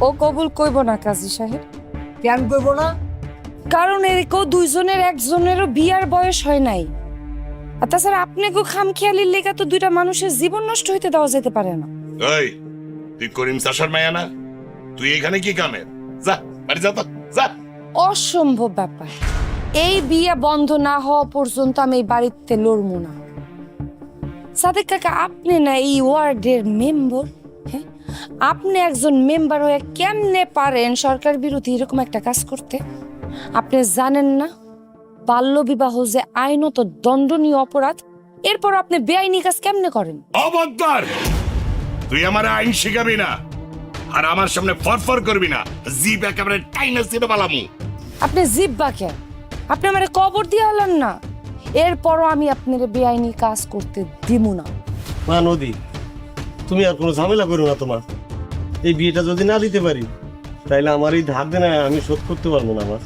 ও কবুল কইব না কাজী সাহেব। কেন করব না? কারণ এরকম দুইজনের একজনেরও বিয়ার বয়স হয় নাই। আর তাছাড়া আপনি গো খামখেয়ালির লেগা তো দুইটা মানুষের জীবন নষ্ট হইতে দেওয়া যেতে পারে না। এই তুই করিম চাষার মায়া না? তুই এখানে কি কামের? যা বাড়ি যা তো যা। অসম্ভব ব্যাপার। এই বিয়ে বন্ধ না হওয়া পর্যন্ত আমি এই বাড়িতে লড়বো না। সাদেক কাকা আপনি না এই ওয়ার্ডের মেম্বার হ্যাঁ? আপনি একজন মেম্বার হয়ে কেমনে পারেন সরকার বিরোধী এরকম একটা কাজ করতে? আপনি জানেন না? বাল্য বিবাহ যে আইনত দণ্ডনীয় অপরাধ এরপর আপনি বেআইনি কাজ কেমনে করেন? অবদ্দার তুই আমার আইন শিখাবি না আর আমার সামনে ফরফর করবি না। জিপ একেবারে টাইনা সিটে পালামু। আপনি জিব্বা কেন আপনি আমারে কবর দিয়ে হলেন না। এরপরও আমি আপনার বেআইনি কাজ করতে দিব না। মা নদী তুমি আর কোনো ঝামেলা করো না তোমার। এই বিয়েটা যদি না দিতে পারি, তাইলে আমার এই ধার দেনা আমি শোধ করতে পারব না আমার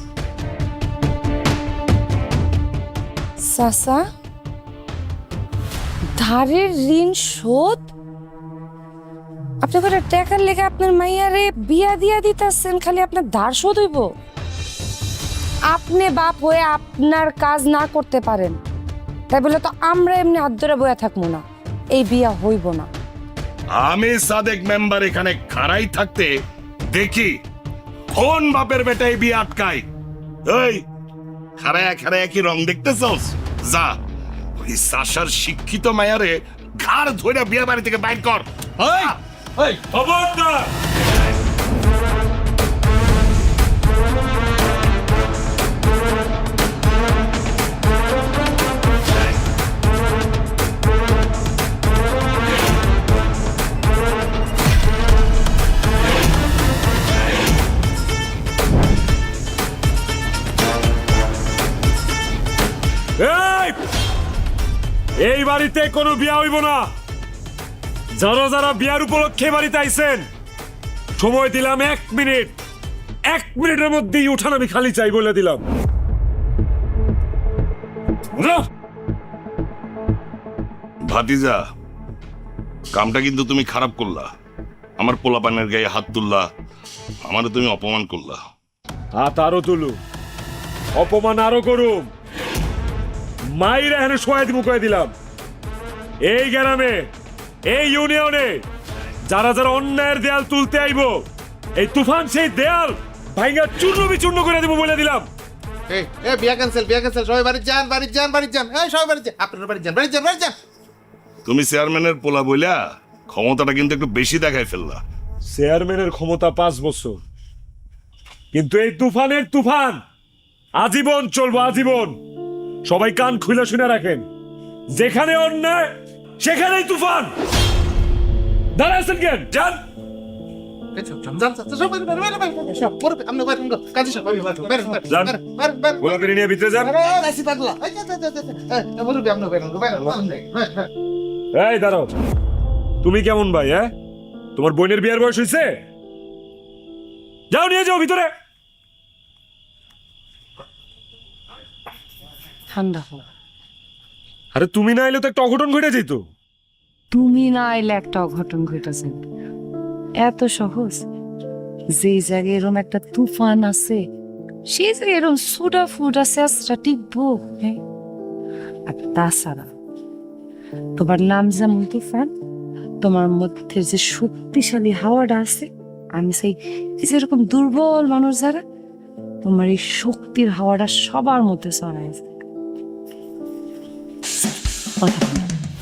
সাসা, ধারের ঋণ শোধ? আপনি করে টাকার লেগে আপনার মাইয়ারে বিয়া দিয়া দিতেছেন, খালি আপনার ধার শোধ হইব? আপনি বাপ হয়ে আপনার কাজ না করতে পারেন, তাই বলে তো আমরা এমনি হাত ধরে বয়া থাকব না। এই বিয়া হইব না। আমি সাদেক মেম্বার এখানে খাড়াই থাকতে দেখি কোন বাপের বেটাই বিয়ে আটকায়? এই, খাড়ায়া খাড়ায়া কি রং দেখতেছস? যা, ওই সাশার শিক্ষিত মায়ারে ঘাড় ধরে বিয়ে বাড়ি থেকে বাইর কর। খবরদার! এই এই বাড়িতে কোনো বিয়া হইব না। যারা যারা বিয়ার উপলক্ষে বাড়িতে আইছেন সময় দিলাম এক মিনিট। এক মিনিটের মধ্যেই উঠান আমি খালি চাই বলে দিলাম। ভাতিজা কামটা কিন্তু তুমি খারাপ করলা। আমার পোলা পোলাপানের গায়ে হাত তুললা আমারে তুমি অপমান করলা। হাত আরও তুলু অপমান আরও করুম। মাইরা এখানে শোয়া দিব কয়ে দিলাম। এই গ্রামে এই ইউনিয়নে যারা যারা অন্যায়ের দেয়াল তুলতে আইব এই তুফান সেই দেয়াল ভাইঙ্গা চূর্ণ বিচূর্ণ করে দিব বলে দিলাম। এই এ বিয়া ক্যান্সেল বিয়া ক্যান্সেল সবাই বাড়ি যান বাড়ি যান বাড়ি যান। এই সবাই বাড়ি যান আপনারা বাড়ি যান বাড়ি যান বাড়ি যান। তুমি চেয়ারম্যানের পোলা বইলা ক্ষমতাটা কিন্তু একটু বেশি দেখায় ফেললা। চেয়ারম্যানের ক্ষমতা পাঁচ বছর। কিন্তু এই তুফানের তুফান আজীবন চলবো আজীবন। সবাই কান খুলে শুনে রাখেন। যেখানে অন্যায় সেখানেই তুফান। কেন? যান। এই দাঁড়াও। তুমি কেমন ভাই হ্যাঁ? তোমার বোনের বিয়ার বয়স হয়েছে যাও নিয়ে যাও ভিতরে। ঠান্ডা হো আরে তুমি না এলে তো একটা অঘটন ঘটে যেত। তুমি না এলে একটা অঘটন ঘটেছে এত সহজ। যেই জায়গায় এরকম একটা তুফান আছে সেই জায়গায় এরকম সুডা ফুডা শেষটা টিকবো। হ্যাঁ। আর তাছাড়া তোমার নাম যেমন তুফান তোমার মধ্যে যে শক্তিশালী হাওয়াটা আছে আমি সেই যেরকম দুর্বল মানুষ যারা তোমার এই শক্তির হাওয়াটা সবার মধ্যে ছড়ায় আছে। কথা বলো।